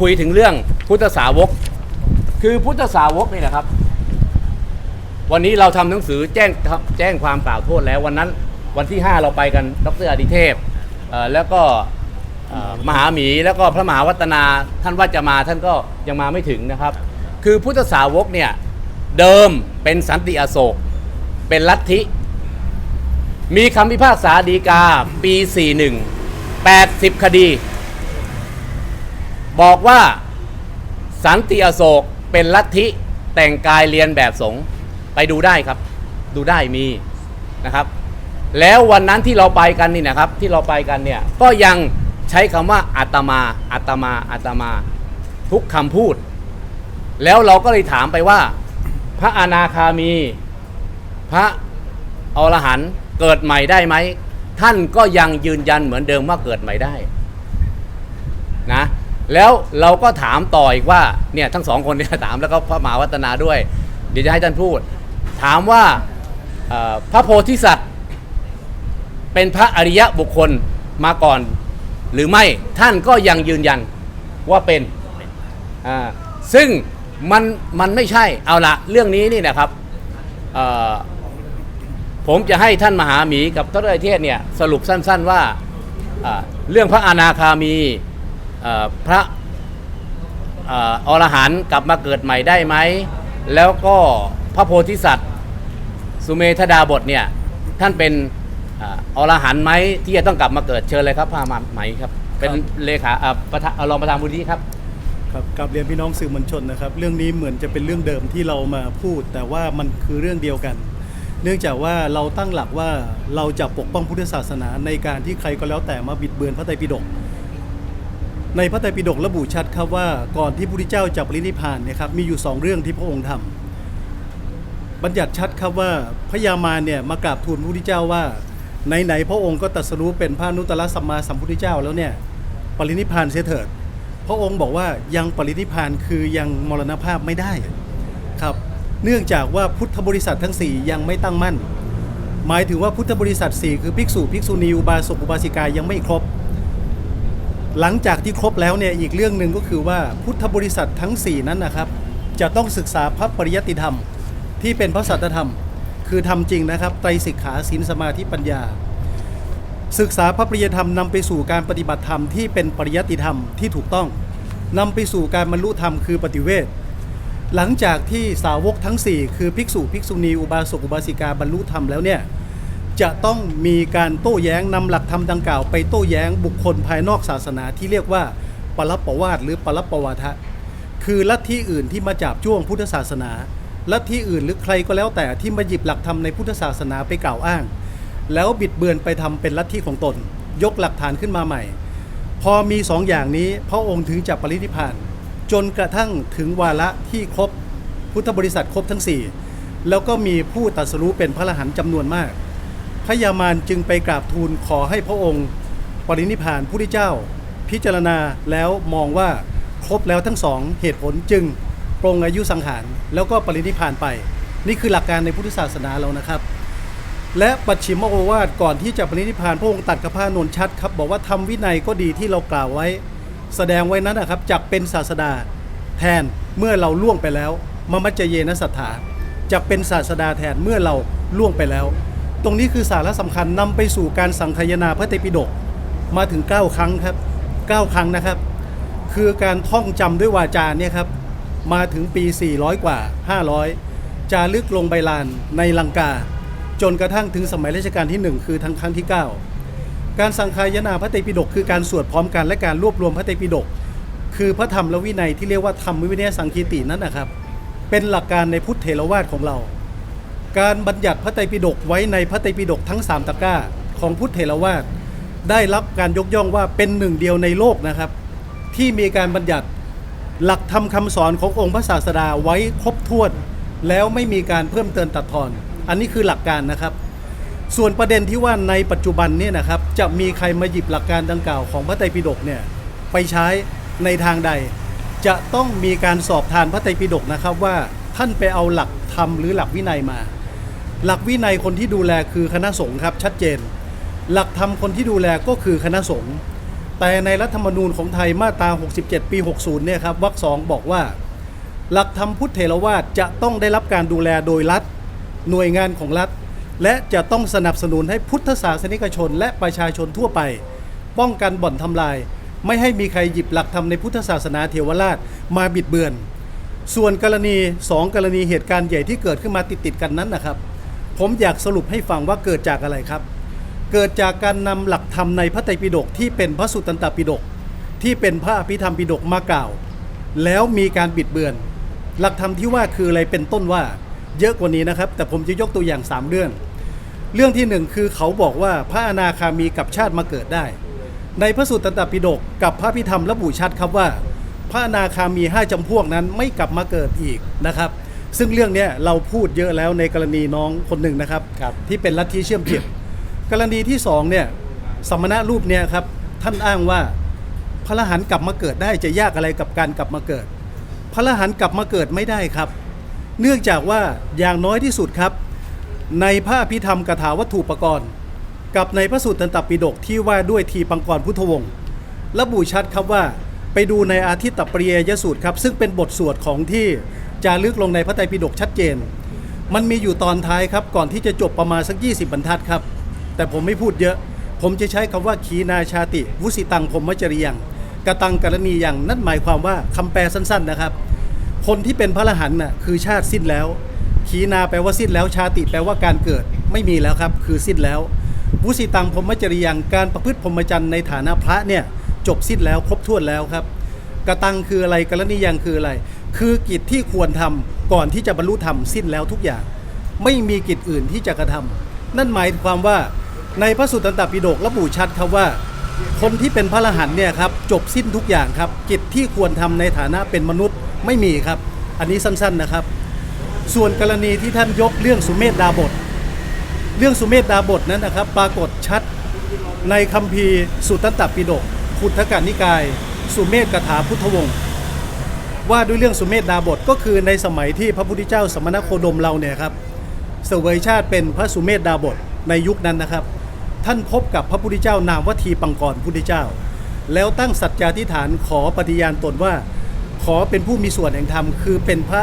คุยถึงเรื่องพุทธสาวก คือพุทธสาวกนี่นะครับ วันนี้เราทำหนังสือแจ้งแจ้งความกล่าวโทษแล้ววันนั้นวันที่ 5 เราไปกันดรอดิเทพแล้วก็มหาหมีแล้วก็พระมหาวัฒนาท่านว่าจะมาท่านก็ยังมาไม่ถึงนะครับ คือพุทธสาวกเนี่ยเดิมเป็นสันติอโศก เป็นลัทธิ มีคำพิพากษาดีกาปี 41 80 คดี บอกว่าสันติอโศกเป็นลัทธิแต่งกายเรียนแบบสงฆ์ไปดูได้ครับ ดูได้มีนะครับ แล้ววันนั้นที่เราไปกันนี่นะครับ ที่เราไปกันเนี่ยก็ยังใช้คำว่าอาตมาอาตมาอาตมา ทุกคำพูด แล้วเราก็เลยถามไปว่า พระอนาคามี พระอรหันต์เกิดใหม่ได้ไหมท่านก็ยังยืนยันเหมือนเดิมว่าเกิดใหม่ได้นะ แล้วเราก็ถามต่ออีกว่าเนี่ยทั้งสองคนเนี่ยถามแล้วก็พระมหาวัฒนาด้วย เดี๋ยวจะให้ท่านพูด ถามว่าเอ่อพระโพธิสัตว์ เป็นพระอริยะบุคคลมาก่อน หรือไม่ท่านก็ยังยืนยันว่าเป็นอ่าซึ่งมันมันไม่ใช่เอาละเรื่องนี้นี่นะครับเอ่อผมจะให้ท่านมหาหมีกับทศเทศเนี่ยสรุปสั้น ๆว่าอ่าเรื่องพระอนาคามี พระเอ่ออรหันต์กลับมาเกิดใหม่ได้ไหม แล้วก็พระโพธิสัตว์ สุเมธดาบทเนี่ยท่านเป็นเอ่ออรหันต์ไหมที่จะต้องกลับมาเกิดเชิญเลยครับพามาไหมครับ เป็นเลขาเอ่อประธานเอ่อรองประธานมูลนิธิครับครับกับเรียนพี่น้องสื่อมวลชนนะครับ เรื่องนี้เหมือนจะเป็นเรื่องเดิมที่เรามาพูด แต่ว่ามันคือเรื่องเดียวกัน เนื่องจากว่าเราตั้งหลักว่าเราจะปกป้องพุทธศาสนาในการที่ใครก็แล้วแต่มาบิดเบือนพระไตรปิฎก ในพระไตรปิฎกระบุชัดครับว่าก่อนที่พระพุทธเจ้าจะปรินิพพานเนี่ยครับมีอยู่สองเรื่องที่พระองค์ทำบัญญัติชัดครับว่าพระยามารเนี่ยมากราบทูลพระพุทธเจ้าว่าไหนๆพระองค์ก็ตรัสรู้เป็นพระนุตตรสัมมาสัมพุทธเจ้าแล้วเนี่ยปรินิพพานเสียเถิด พระองค์บอกว่ายังปรินิพพานคือยังมรณภาพไม่ได้ครับ เนื่องจากว่าพุทธบริษัททั้ง 4 ยังไม่ตั้งมั่น หมายถึงว่าพุทธบริษัท 4 คือภิกษุภิกษุณีอุบาสกอุบาสิกายังไม่ครบ หลังจากที่ครบแล้วเนี่ยอีกเรื่องหนึ่งก็คือว่าพุทธบริษัททั้ง 4 นั้นนะครับ จะต้องศึกษาพระปริยัติธรรม ที่เป็นพระสัจธรรม คือทำจริงนะครับไตรสิกขาศีลสมาธิปัญญา ศึกษาพระปริยธรรมนำไปสู่การปฏิบัติธรรมที่เป็นปริยัติธรรมที่ถูกต้องนำไปสู่การบรรลุธรรมคือปฏิเวทหลังจากที่สาวกทั้ง 4 คือภิกษุภิกษุณีอุบาสกอุบาสิกาบรรลุธรรมแล้วเนี่ย จะต้องมีการโต้แย้งนำหลักธรรมดังกล่าว ไปโต้แย้งบุคคลภายนอกศาสนาที่เรียกว่าปรับประวาทหรือปรับประวาทะ คือลัทธิอื่นที่มาจับจ้วงพุทธศาสนาลัทธิอื่นหรือใครก็แล้วแต่ที่มาหยิบหลักธรรมในพุทธศาสนาไปกล่าวอ้าง แล้วบิดเบือนไปทำเป็นลัทธิของตน ยกหลักฐานขึ้นมาใหม่ พอมีสองอย่างนี้พระองค์ถึงจะปรินิพาน จนกระทั่งถึงวาระที่ครบพุทธบริษัทครบทั้ง 4 แล้วก็มีผู้ตรัสรู้เป็นพระอรหันต์จำนวนมาก พระยามารจึงไปกราบทูลขอให้พระองค์ ปรินิพานผู้ที่เจ้า พิจารณาแล้วมองว่าครบแล้วทั้งสองเหตุผลจึงปรงอายุสังหาร แล้วก็ปรินิพานไป นี่คือหลักการในพุทธศาสนาเรานะครับ และปัจฉิมโอวาทก่อนที่จะปรินิพพานพระองค์ตัดกับพระนนชัดครับ บอกว่าทำวินัยก็ดีที่เรากล่าวไว้ แสดงไว้นั้นนะครับจักเป็นศาสดาแทนเมื่อเราล่วงไปแล้วมมัจเจเยนสัทธาจะเป็นศาสดาแทนเมื่อเราล่วงไปแล้ว ตรงนี้คือสาระสำคัญนำไปสู่การสังคายนาพระเตรปิฎกมาถึง 9 ครั้งครับ 9 ครั้งนะครับ คือการท่องจำด้วยวาจาเนี่ยครับมาถึงปี 400 กว่า 500 จารึกลงใบลานในลังกา จนกระทั่งถึงสมัยรัชกาลที่ 1 คือทั้งครั้งที่ 9 การสังคายนาพระไตรปิฎกคือการสวดพร้อมกันและการรวบรวมพระไตรปิฎกคือพระธรรมและวินัยที่เรียกว่าธรรมวินัยสังคีตินั่นนะครับ เป็นหลักการในพุทธเถรวาทของเรา การบัญญัติพระไตรปิฎกไว้ในพระไตรปิฎกทั้ง 3ตะกร้า ของพุทธเถรวาทได้รับการยกย่องว่าเป็นหนึ่งเดียวในโลกนะครับ ที่มีการบัญญัติหลักธรรมคำสอนขององค์พระศาสดาไว้ครบถ้วน แล้วไม่มีการเพิ่มเติมตัดทอน อันนี้คือหลักการนะครับ ส่วนประเด็นที่ว่าในปัจจุบันเนี่ยนะครับจะมีใครมาหยิบหลักการดังกล่าวของพระไตรปิฎกเนี่ยไปใช้ในทางใด จะต้องมีการสอบทานพระไตรปิฎกนะครับว่าท่านไปเอาหลักธรรมหรือหลักวินัยมา หลักวินัยคนที่ดูแลคือคณะสงฆ์ครับชัดเจน หลักธรรมคนที่ดูแลก็คือคณะสงฆ์แต่ในรัฐธรรมนูญของไทยมาตรา 67 ปี 60 เนี่ยครับวรรคสองบอกว่า หลักธรรมพุทธเถรวาทจะต้องได้รับการดูแลโดยรัฐ หน่วยงานของรัฐ และจะต้องสนับสนุนให้พุทธศาสนิกชน และประชาชนทั่วไป ป้องกันบ่อนทำลาย ไม่ให้มีใครหยิบหลักธรรมในพุทธศาสนาเทวราชมาบิดเบือน ส่วนกรณีสองกรณีเหตุการณ์ใหญ่ที่เกิดขึ้นมาติดๆกันนั้นนะครับ ผมอยากสรุปให้ฟังว่าเกิดจากอะไรครับ เกิดจากการนำหลักธรรมในพระไตรปิฎกที่เป็นพระสุตตันตปิฎกที่เป็นพระอภิธรรมปิฎกมากล่าว แล้วมีการบิดเบือน หลักธรรมที่ว่าคืออะไรเป็นต้นว่าเยอะกว่านี้นะครับ แต่ผมจะยกตัวอย่าง 3 เรื่อง เรื่องที่หนึ่งคือเขาบอกว่าพระอนาคามีกับชาติมาเกิดได้ ในพระสุตตันตปิฎกกับพระพิธรรมระบุชัดครับว่า พระอนาคามีห้าจำพวกนั้นไม่กลับมาเกิดอีกนะครับ ซึ่งเรื่องเนี้ยเราพูดเยอะแล้วในกรณีน้องคนหนึ่งนะครับ ครับ ที่เป็นลัทธิเชื่อมจิต กรณีที่สองเนี่ยสมณะรูปเนี่ยครับท่านอ้างว่าพระอรหันต์กลับมาเกิดได้จะยากอะไรกับการกลับมาเกิด พระอรหันต์กลับมาเกิดไม่ได้ครับ เนื่องจากว่าอย่างน้อยที่สุดครับ ในพระอภิธรรมกถาวัตถุปกรณ์ กับในพระสูตรตันตปิฎกที่ว่าด้วยทีปังกรพุทธวงศ์ระบุชัดครับว่าไปดูในอาทิตตปริยยสูตรครับ ซึ่งเป็นบทสวดของที่ จารึกลงในพระไตรปิฎกชัดเจน มันมีอยู่ตอนท้ายครับก่อนที่จะจบประมาณสัก 20 บรรทัดครับ แต่ผมไม่พูดเยอะ ผมจะใช้คำว่าขีนาชาติ วุสิตังพรหมจริยังกตังกรณียังนั่นหมายความว่าคำแปลสั้นๆนะครับ คนที่เป็นพระอรหันต์น่ะคือชาติสิ้นแล้ว ขีนาแปลว่าสิ้นแล้วชาติแปลว่าการเกิดไม่มีแล้วครับ คือสิ้นแล้ว วุสิตังพรมจริยังการประพฤติพรหมจรรย์ในฐานะพระเนี่ยจบสิ้นแล้วครบถ้วนแล้วครับกระตังคืออะไรกรณียังคืออะไร คือกิจที่ควรทำก่อนที่จะบรรลุธรรมสิ้นแล้วทุกอย่าง ไม่มีกิจอื่นที่จะกระทำนั่นหมายความว่าในพระสุตตันตปิฎกระบุชัดครับว่า คนที่เป็นพระอรหันต์เนี่ยครับจบสิ้นทุกอย่างครับ กิจที่ควรทำในฐานะเป็นมนุษย์ไม่มีครับ อันนี้สั้นๆนะครับ ส่วนกรณีที่ท่านยกเรื่องสุเมธดาบท เรื่องสุเมธดาบทนั้นนะครับ ปรากฏชัดในคัมภีร์สุตตันตปิฎกขุทธกานิกาย สุเมธกถาพุทธวงศ์ ว่าด้วยเรื่องสุเมธดาบทก็คือในสมัยที่พระพุทธเจ้าสมณโคดมเราเนี่ยครับเสวยชาติเป็นพระสุเมธดาบทในยุคนั้นนะครับ ท่านพบกับพระพุทธเจ้านามวทีปังกรพุทธเจ้า แล้วตั้งสัจจาธิฐานขอปฏิญาณตนว่า ขอเป็นผู้มีส่วนแห่งธรรมคือเป็นพระ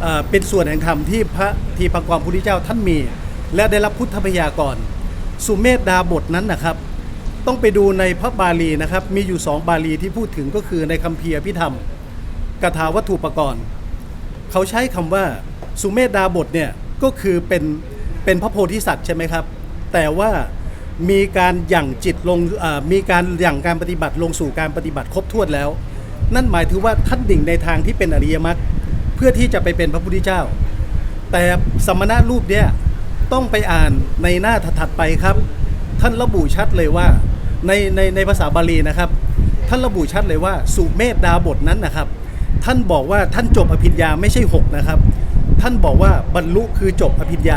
เเป็นส่วนแห่งธรรมที่พระทีปังกรพุทธเจ้าท่านมี และได้รับพุทธพยากรสุเมธดาบทนั้นนะครับ ต้องไปดูในพระบาลีนะครับมีอยู่สองบาลีที่พูดถึงก็คือในคัมภีร์อภิธรรม กถาวัตถุปกรณ์ เขาใช้คำว่าสุเมธดาบทเนี่ยก็คือเป็นเป็นพระโพธิสัตว์ใช่ไหมครับ แต่ว่ามีการหยั่งจิตลงมีการหยั่งการปฏิบัติลงสู่การปฏิบัติครบถ้วนแล้ว นั่นหมายถึงว่าท่านดิ่งในทางที่เป็นอริยมรรคเพื่อที่จะไปเป็นพระพุทธเจ้า แต่สมณะรูปเนี่ยต้องไปอ่านในหน้าถัดไปครับ ท่านระบุชัดเลยว่าในในในภาษาบาลีนะครับ ท่านระบุชัดเลยว่าสุเมธดาบทนั้นนะครับ ท่านบอกว่าท่านจบอภิญญาไม่ใช่ 6 นะครับ ท่านบอกว่าบรรลุคือจบอภิญญา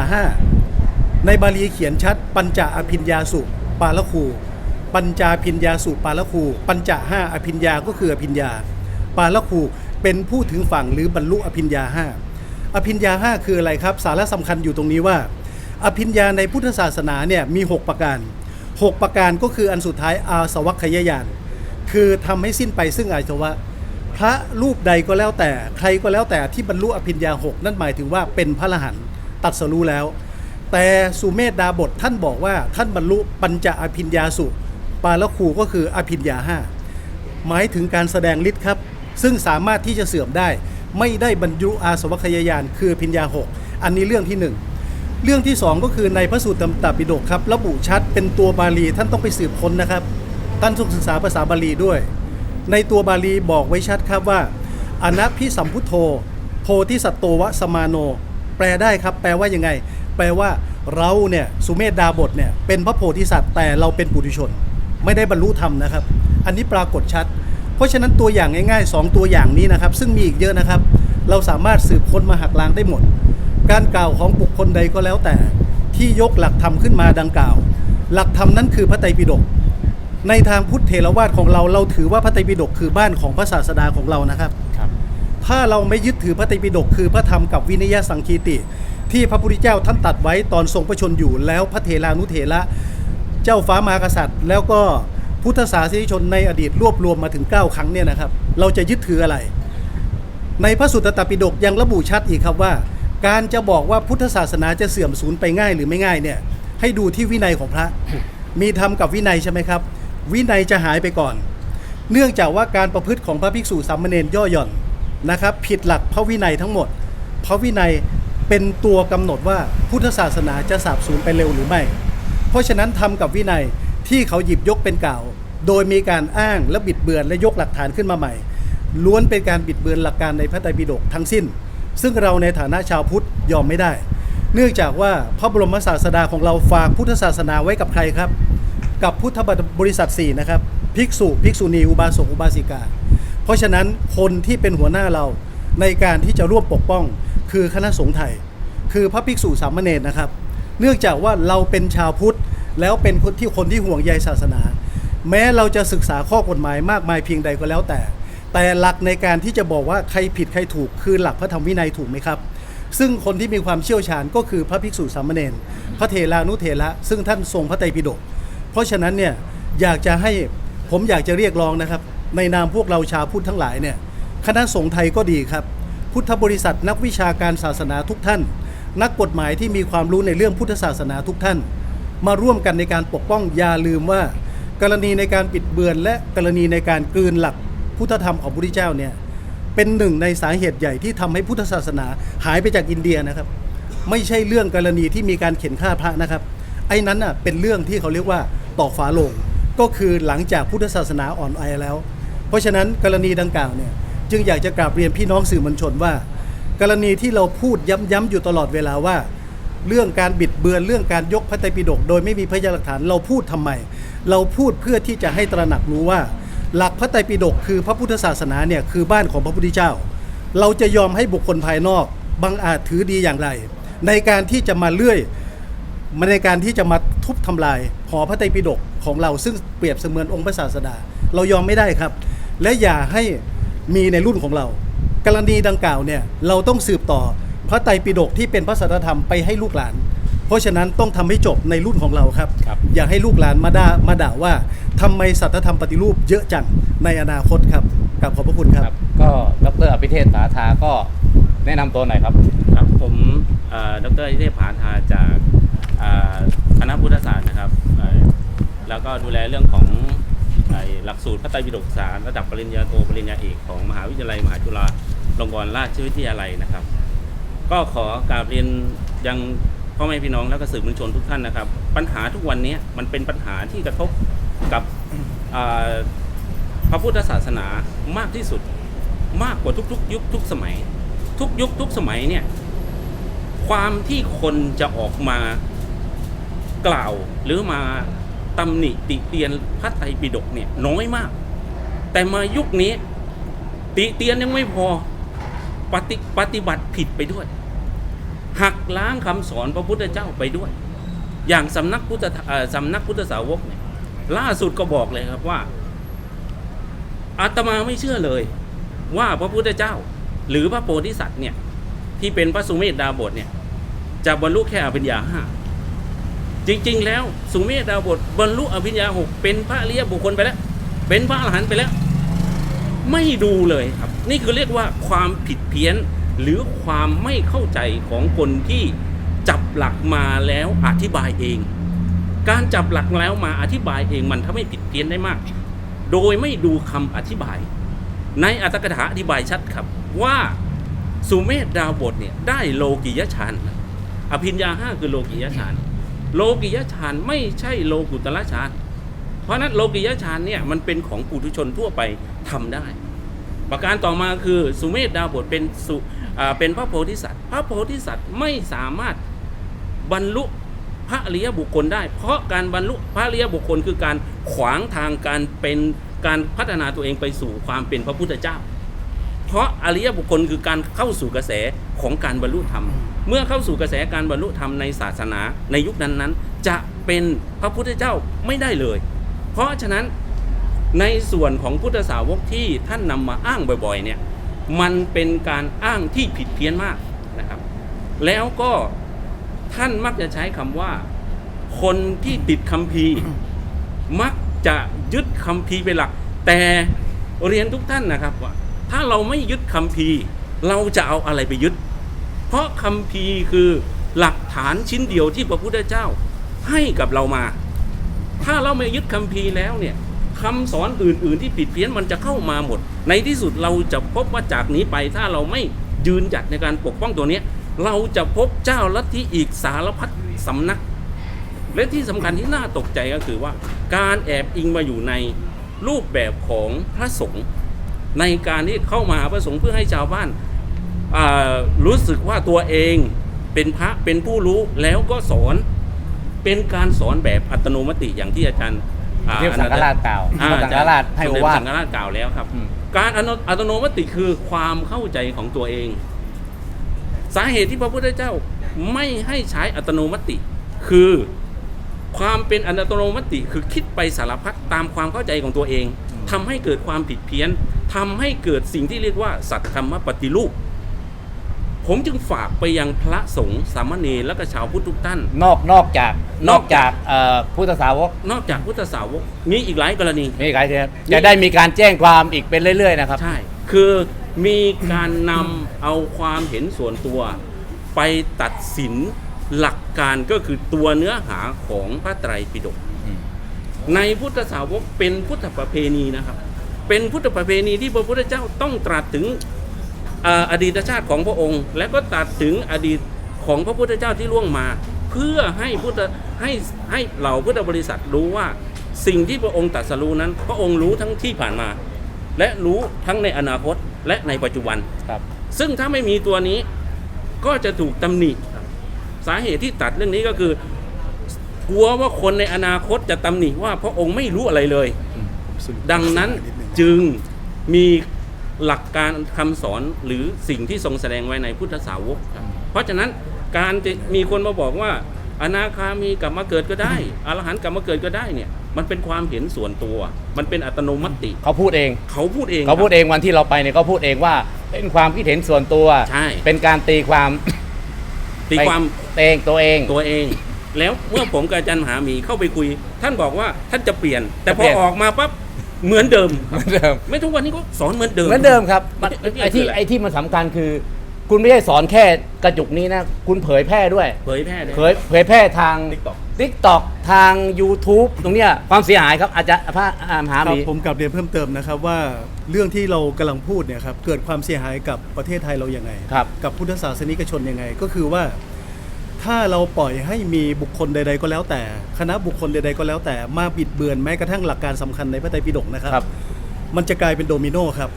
5 ในบาลีเขียนชัด ปัญจอภิญญาสุปาละคู ปัญจาภิญญาสุปาละคู ปัญจห้าอภิญญาก็คืออภิญญา ปาละคูเป็นผู้ถึงฝั่งหรือบรรลุอภิญญาห้าอภิญญาห้าคืออะไรครับ สาระสำคัญอยู่ตรงนี้ว่า อภิญญาในพุทธศาสนาเนี่ยมี 6 ประการ 6 ประการก็คืออันสุดท้ายอาสวัคยายาน คือทำให้สิ้นไปซึ่งอาสวะ พระรูปใดก็แล้วแต่ ใครก็แล้วแต่ที่บรรลุอภิญญาหกนั่นหมายถึงว่าเป็นพระอรหันต์ตัดสรู้แล้ว แต่สุเมธดาบทท่านบอกว่าท่านบรรลุปัญจอภิญญาสุ ปาละคูก็คืออภิญญาห้าหมายถึงการแสดงฤทธิ์ครับ ซึ่งสามารถที่จะเสื่อมได้ ไม่ได้บรรลุอาสวัคยายานคืออภิญญาหกอันนี้เรื่องที่หนึ่งเรื่องที่สองก็คือในพระสูตรตปิฎกครับ ระบุชัดเป็นตัวบาลีท่านต้องไปสืบค้นนะครับ ท่านต้องศึกษาภาษาบาลีด้วย ในตัวบาลีบอกไว้ชัดครับว่า อนัพิสัมพุทโธ โพธิสัตโตวสมาโน แปลได้ครับ แปลว่ายังไง แปลว่าเราเนี่ยสุเมธดาบทเนี่ยเป็นพระโพธิสัตว์แต่เราเป็นปุถุชน ไม่ได้บรรลุธรรมนะครับ อันนี้ปรากฏชัด เพราะฉะนั้นตัวอย่างง่ายๆ 2 ตัวอย่างนี้นะครับ ซึ่งมีอีกเยอะนะครับ เราสามารถสืบค้นมาหักล้างได้หมด การกล่าวของบุคคลใดก็แล้วแต่ ที่ยกหลักธรรมขึ้นมาดังกล่าว หลักธรรมนั้นคือพระไตรปิฎก ในทางพุทธเถรวาทของเราเราถือว่าพระไตรปิฎกคือบ้านของพระศาสดาของเรานะครับ ครับถ้าเราไม่ยึดถือพระไตรปิฎกคือพระธรรมกับวินยสังคีติ ที่พระพุทธเจ้าท่านตัดไว้ตอนทรงพระชนอยู่ แล้วพระเถรานุเถระเจ้าฟ้ามหากษัตริย์ แล้วก็พุทธศาสนิกชนในอดีตรวบรวมมาถึง 9 ครั้งเนี่ยนะครับ เราจะยึดถืออะไร ในพระสุตตปิฎกยังระบุชัดอีกครับว่า การจะบอกว่าพุทธศาสนาจะเสื่อมสูญไปง่ายหรือไม่ง่ายเนี่ยให้ดูที่วินัยของพระ มีธรรมกับวินัยใช่ไหมครับ วินัยจะหายไปก่อน เนื่องจากว่าการประพฤติของพระภิกษุสามเณรย่อหย่อนนะครับ ผิดหลักพระวินัยทั้งหมด พระวินัยเป็นตัวกำหนดว่าพุทธศาสนาจะสาบสูญไปเร็วหรือไม่ เพราะฉะนั้นทำกับวินัยที่เขาหยิบยกเป็นกล่าว โดยมีการอ้างและบิดเบือนและยกหลักฐานขึ้นมาใหม่ ล้วนเป็นการบิดเบือนหลักการในพระไตรปิฎกทั้งสิ้น ซึ่งเราในฐานะชาวพุทธยอมไม่ได้ เนื่องจากว่าพระบรมศาสดาของเราฝากพุทธศาสนาไว้กับใครครับ กับพุทธบริษัท4นะครับภิกษุภิกษุณีอุบาสกอุบาสิกา เพราะฉะนั้นคนที่เป็นหัวหน้าเราในการที่จะร่วมปกป้อง คือคณะสงฆ์ไทย คือพระภิกษุสามเณรนะครับ เนื่องจากว่าเราเป็นชาวพุทธแล้วเป็นคนที่คนที่ห่วงใยศาสนา แม้เราจะศึกษาข้อกฎหมายมากมายเพียงใดก็แล้วแต่ แต่หลักในการที่จะบอกว่าใครผิดใครถูก คือหลักพระธรรมวินัยถูกไหมครับซึ่งคนที่มีความเชี่ยวชาญก็คือพระภิกษุสามเณรพระเถรานุเถระซึ่งท่านทรงพระไตรปิฎก เพราะฉะนั้นเนี่ยอยากจะให้ผมอยากจะเรียกร้องนะครับ ในนามพวกเราชาวพุทธทั้งหลายเนี่ยคณะสงฆ์ไทยก็ดีครับ พุทธบริษัทนักวิชาการศาสนาทุกท่าน นักกฎหมายที่มีความรู้ในเรื่องพุทธศาสนาทุกท่าน มาร่วมกันในการปกป้องอย่าลืมว่า กรณีในการปิดเบือน และกรณีในการกลืนหลักพุทธธรรมของพระพุทธเจ้าเนี่ยเป็นหนึ่งในสาเหตุใหญ่ที่ทำให้พุทธศาสนาหายไปจากอินเดียนะครับ ไม่ใช่เรื่องกรณีที่มีการเข็นฆ่าพระนะครับ ไอ้นั้นน่ะเป็นเรื่องที่เขาเรียกว่าตอกฝาลง ก็คือหลังจากพุทธศาสนาอ่อนแอแล้ว เพราะฉะนั้นกรณีดังกล่าวเนี่ยจึงอยากจะกราบเรียนพี่น้องสื่อมวลชนว่า กรณีที่เราพูดย้ำๆอยู่ตลอดเวลาว่า เรื่องการบิดเบือนเรื่องการยกพระไตรปิฎกโดยไม่มีพยานหลักฐานเราพูดทำไม เราพูดเพื่อที่จะให้ตระหนักรู้ว่า หลักพระไตรปิฎกคือพระพุทธศาสนาเนี่ยคือบ้านของพระพุทธเจ้า เราจะยอมให้บุคคลภายนอกบังอาจถือดีอย่างไร ในการที่จะมาเลื่อย มาในการที่จะมาทุบทำลายหอพระไตรปิฎกของเราซึ่งเปรียบเสมือนองค์พระศาสดา เรายอมไม่ได้ครับ และอย่าให้มีในรุ่นของเรา กรณีดังกล่าวเนี่ยเราต้องสืบต่อพระไตรปิฎกที่เป็นพระสัทธรรมไปให้ลูกหลาน เพราะฉะนั้นต้องทำให้จบในรุ่นของเราครับครับอย่าให้ลูกหลานมาด่ามาด่าว่าทำไมสัทธธรรมปฏิรูปเยอะจังในอนาคตครับกับขอบพระคุณครับก็ดรอภิเทศสาธาก็แนะนำตัวหน่อยครับครับผมเอ่อดรอิเทพผาทาจากเอ่อ คณะพุทธศาสตร์นะครับ แล้วก็ดูแลเรื่องของหลักสูตรพระไตรปิฎกศาสตร์ระดับปริญญาโทปริญญาเอกของมหาวิทยาลัยมหาจุฬาลงกรณราชวิทยาลัยนะครับ ก็ขอกราบเรียนยังพ่อแม่พี่น้องแล้วก็สื่อมวลชนทุกท่านนะครับ ปัญหาทุกวันนี้มันเป็นปัญหาที่กระทบกับพระพุทธศาสนามากที่สุดมากกว่าทุกๆ ยุคทุกสมัย ทุกยุคทุกสมัยเนี่ยความที่คนจะออกมา กล่าวหรือมาตำหนิติเตียนพระไตรปิฎกเนี่ยน้อยมาก แต่มายุคนี้ติเตียนยังไม่พอปฏิปฏิบัติผิดไปด้วย หักล้างคำสอนพระพุทธเจ้าไปด้วย อย่างสำนักพุทธสำนักพุทธสาวกเนี่ยล่าสุดก็บอกเลยครับว่าอาตมาไม่เชื่อเลย ว่าพระพุทธเจ้า หรือพระโพธิสัตว์เนี่ยที่เป็นพระสุเมธดาบทเนี่ยจะบรรลุแค่อภิญญาห้า จริง ๆ แล้วสุเมธดาวบทบรรลุอภิญญาหกเป็นพระอริยบุคคลไปแล้ว เป็นพระอรหันต์ไปแล้ว ไม่ดูเลยครับ นี่คือเรียกว่าความผิดเพี้ยนหรือความไม่เข้าใจของคนที่จับหลักมาแล้วอธิบายเอง การจับหลักแล้วมาอธิบายเองมันทำให้ผิดเพี้ยนได้มาก โดยไม่ดูคำอธิบาย ในอัตถกถาอธิบายชัดครับว่าสุเมธดาวบทเนี่ยได้โลกิยฌานอภิญญาห้าคือโลกิยฌาน โลกิยฌานไม่ใช่โลกุตละฌาน เพราะนั้นโลกิยฌานเนี่ยมันเป็นของปุถุชนทั่วไปทำได้ ประการต่อมาคือสุเมธดาวบทเป็นสุเป็นพระโพธิสัตว์ พระโพธิสัตว์ไม่สามารถบรรลุพระอริยบุคคลได้ เพราะการบรรลุพระอริยบุคคลคือการขวางทางการเป็นการพัฒนาตัวเองไปสู่ความเป็นพระพุทธเจ้า เพราะอริยบุคคลคือการเข้าสู่กระแสของการบรรลุธรรม เมื่อเข้าสู่กระแสการบรรลุธรรมในศาสนาในยุคนั้นๆ จะเป็นพระพุทธเจ้าไม่ได้เลย เพราะฉะนั้นในส่วนของพุทธสาวกที่ท่านนำมาอ้างบ่อยๆเนี่ยมันเป็นการอ้างที่ผิดเพี้ยนมากนะครับ แล้วก็ท่านมักจะใช้คำว่า คนที่ติดคัมภีร์มักจะยึดคัมภีร์เป็นหลัก แต่เรียนทุกท่านนะครับว่า ถ้าเราไม่ยึดคัมภีร์เราจะเอาอะไรไปยึด เพราะคัมภีร์คือหลักฐานชิ้นเดียวที่พระพุทธเจ้าให้กับเรามา ถ้าเราไม่ยึดคัมภีร์แล้วเนี่ยคำสอนอื่น ๆ ที่ผิดเพี้ยนมันจะเข้ามาหมด ในที่สุดเราจะพบว่าจากนี้ไปถ้าเราไม่ยืนหยัดในการปกป้องตัวเนี้ยเราจะพบเจ้าลัทธิอีกสารพัดสำนัก และที่สำคัญที่น่าตกใจก็คือว่า การแอบอิงมาอยู่ในรูปแบบของพระสงฆ์ในการที่เข้ามาหาพระสงฆ์เพื่อให้ชาวบ้าน รู้สึกว่าตัวเองเป็นพระเป็นผู้รู้แล้วก็สอนเป็นการสอนแบบอัตโนมัติอย่างที่อาจารย์อ่าที่สังฆราชกล่าวอ่สังฆราชให้โอวาสทมเด็จสังฆราชกล่าวแล้วครับอืมการอนุอัตโนมัติคือความเข้าใจของตัวเอง สาเหตุที่พระพุทธเจ้าไม่ให้ใช้อัตโนมัติ คือความเป็นอัตโนมัติคือคิดไปสารพัดตามความเข้าใจของตัวเองทำให้เกิดความผิดเพี้ยนทำให้เกิดสิ่งที่เรียกว่าสัตธรรมปฏิรูป ผมจึงฝากไปยังพระสงฆ์สามเณรและก็ชาวพุทธทุกท่าน นอกนอกจากนอกจากเอ่อพุทธสาวกนอกจากพุทธสาวกมีอีกหลายกรณีมีใครจะจะได้มีการแจ้งความอีกเป็นเรื่อย ๆ นะครับ ใช่ คือมีการนำเอาความเห็นส่วนตัว ไปตัดสินหลักการก็คือตัวเนื้อหาของพระไตรปิฎกอืม ในพุทธสาวกเป็นพุทธประเพณีนะครับ เป็นพุทธประเพณีที่พระพุทธเจ้าต้องตรัสถึง อ่าอดีตชาติของพระองค์ และก็ตรัสถึงอดีตของพระพุทธเจ้าที่ล่วงมา เพื่อให้พุทธให้ให้เหล่าพุทธบริษัทรู้ว่าสิ่งที่พระองค์ตรัสรู้นั้น พระองค์รู้ทั้งที่ผ่านมา และรู้ทั้งในอนาคตและในปัจจุบันครับ ซึ่งถ้าไม่มีตัวนี้ก็จะถูกตำหนิสาเหตุที่ตัดเรื่องนี้ก็คือกลัวว่าคนในอนาคตจะตำหนิว่าพระองค์ไม่รู้อะไรเลย ดังนั้นจึงมี หลักการคำสอนหรือสิ่งที่ทรงแสดงไว้ในพุทธสาวกครับเพราะฉะนั้นการจะมีคนมาบอกว่า อนาคามีกลับมาเกิดก็ได้อรหันต์กลับมาเกิดก็ได้เนี่ยมันเป็นความเห็นส่วนตัว มันเป็นอัตโนมัติ เขาพูดเอง เขาพูดเองเขาพูดครับเองวันที่เราไปเนี่ยเขาพูดเองว่าเป็นความคิดเห็นส่วนตัวใช่เป็นการตีความตีความเองตัวเองตัวเอง แล้วเมื่อผมกับอาจารย์มหาหมีเข้าไปคุย ท่านบอกว่าท่านจะเปลี่ยน แต่จะพเปลี่อยนออกมาปั๊บ เหมือนเดิมเหมือนเดิม ไม่ทุกวันนี้ก็สอนเหมือนเดิม เหมือนเดิมครับมันเปลี่ยนไอ้ที่คืออะไร ไอ้ที่มันสำคัญคือ คุณไม่ใช่สอนแค่กระจุกนี้นะ คุณเผยแพร่ด้วย เผยแพร่เลยเผยเผยแพร่ทางทิกตอกทาง YouTube ตรงเนี้ยความเสียหายครับอาจารย์พระอ่ามหาคหรับมีผมกลับเรียนเพิ่มเติมนะครับว่าเรื่องที่เรากำลังพูดเนี่ยครับเกิดความเสียหายกับประเทศไทยเราอย่างไง ครับ กับพุทธศาสนิกชนยังไง ก็คือว่า ถ้าเราปล่อยให้มีบุคคลใด ๆ ก็แล้วแต่ คณะบุคคลใด ๆ ก็แล้วแต่มาบิดเบือนแม้กระทั่งหลักการสำคัญในพระไตรปิฎกนะครับครับมันจะกลายเป็นโดมิโนครับ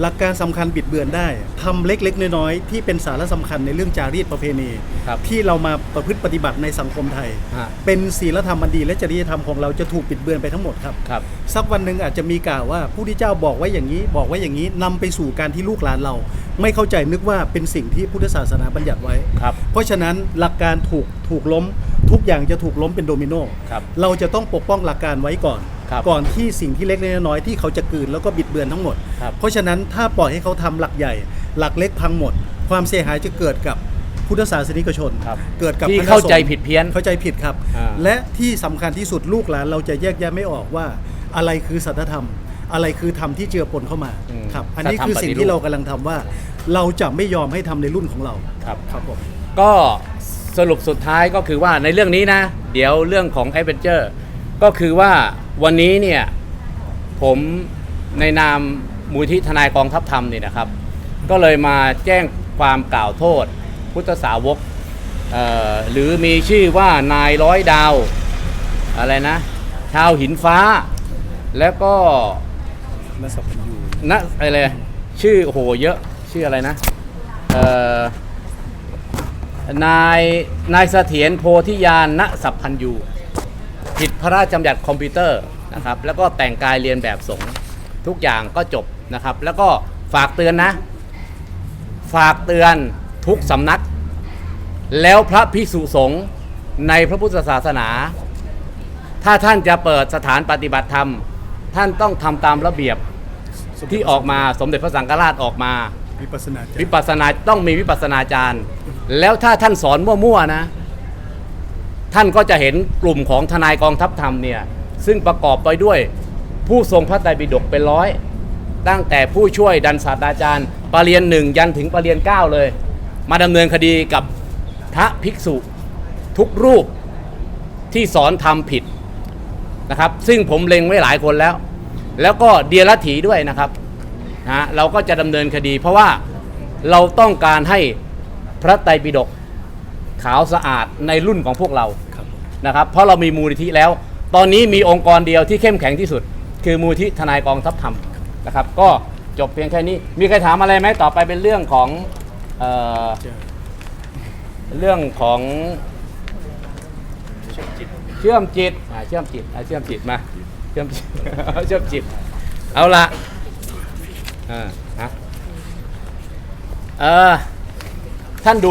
หลักการสำคัญบิดเบือนได้ทำเล็กๆ น้อยๆ ที่เป็นสาระสำคัญในเรื่องจารีตประเพณีครับที่เรามาประพฤติปฏิบัติในสังคมไทยฮะเป็นศีลธรรมอันดีและจริยธรรมของเราจะถูกบิดเบือนไปทั้งหมดครับครับสักวันหนึ่งอาจจะมีกล่าวว่าผู้ที่เจ้าบอกไว้อย่างนี้ บอกไว้อย่างนี้นำไปสู่การที่ลูกหลานเรา ไม่เข้าใจนึกว่าเป็นสิ่งที่พุทธศาสนาบัญญัติไว้ครับเพราะฉะนั้นหลักการถูกถูกล้มทุกอย่างจะถูกล้มเป็นโดมิโนครับเราจะต้องปกป้องหลักการไว้ก่อน ครับก่อนที่สิ่งที่เล็กๆน้อยๆที่เขาจะกลืนแล้วก็บิดเบือนทั้งหมด ครับเพราะฉะนั้นถ้าปล่อยให้เขาทำหลักใหญ่ หลักเล็กพังหมด ความเสียหายจะเกิดกับพุทธศาสนิกชน ครับเกิดกับที่คณะเข้าใจสงฆ์ผิดเพี้ยนเข้าใจผิดครับ อ่า และที่สำคัญที่สุดลูกหลานเราจะแยกแยะไม่ออกว่า อะไรคือสัจธรรม อะไรคือธรรมที่เจือปนเข้ามาอืมครับอันนี้สัจธรรมคือสิ่งปฏิรูที่ปเรากำลังทำว่า เราจะไม่ยอมให้ทำในรุ่นของเราครับ ครับผม ก็สรุปสุดท้ายก็คือว่าในเรื่องนี้นะ เดี๋ยวเรื่องของ a d v e n t u r e ก็คือว่าวันนี้เนี่ยผมในนามมูลที่ทนายกองทัพธรรมนี่นะครับ ก็เลยมาแจ้งความกล่าวโทษ พุทธสาวกหรือมีชื่อว่านายร้อยดาวอะไรนะ ชาวหินฟ้า แล้วก็นัสัพพันยูนะอะไรชื่อโอ้โหเยอะชื่ออะไรนะนายนายเสถียรโพธิยานณสัพพันยู ผิดพระราชจำญัติคอมพิวเตอร์นะครับแล้วก็แต่งกายเรียนแบบสงฆ์ทุกอย่างก็จบนะครับ แล้วก็ฝากเตือนนะ ฝากเตือนทุกสำนัก แล้วพระพิสุสงฆ์ในพระพุทธศาสนา ถ้าท่านจะเปิดสถานปฏิบัติธรรม ท่านต้องทำตามระเบียบที่ออกมาสมเด็จพระสังฆราชออกมาวิปัสสนาจารย์วิปัสสนาต้องมีวิปัสสนาจารย์ แล้วถ้าท่านสอนมั่วๆนะ ท่านก็จะเห็นกลุ่มของทนายกองทัพธรรมเนี่ยซึ่งประกอบไปด้วยผู้ทรงพระไตรปิฎกเป็นร้อย ตั้งแต่ผู้ช่วยดันศาสตราจารย์ปรริญญาหนึ่งยันถึงปรริญญาเก้าเลย มาดำเนินคดีกับพระภิกษุทุกรูปที่สอนทำผิดนะครับ ซึ่งผมเล็งไว้หลายคนแล้ว แล้วก็เดียรถีด้วยนะครับนะฮะเราก็จะดำเนินคดี เพราะว่าเราต้องการให้พระไตรปิฎก ขาวสะอาดในรุ่นของพวกเราครับนะครับ เพราะเรามีมูลนิธิแล้ว ตอนนี้มีองค์กรเดียวที่เข้มแข็งที่สุด คือมูลที่ทนายกองทัพธรรมนะครับ ก็จบเพียงแค่นี้ มีใครถามอะไรไหมต่อไปเป็นเรื่องของเอ่อจะเรื่องของเชื่อมจิตอ่าเชื่อมจิตอ่าเชื่อมจิตมาเชื่อมจิต เชื่อมจิต เอาละอ่าฮะเออท่านดู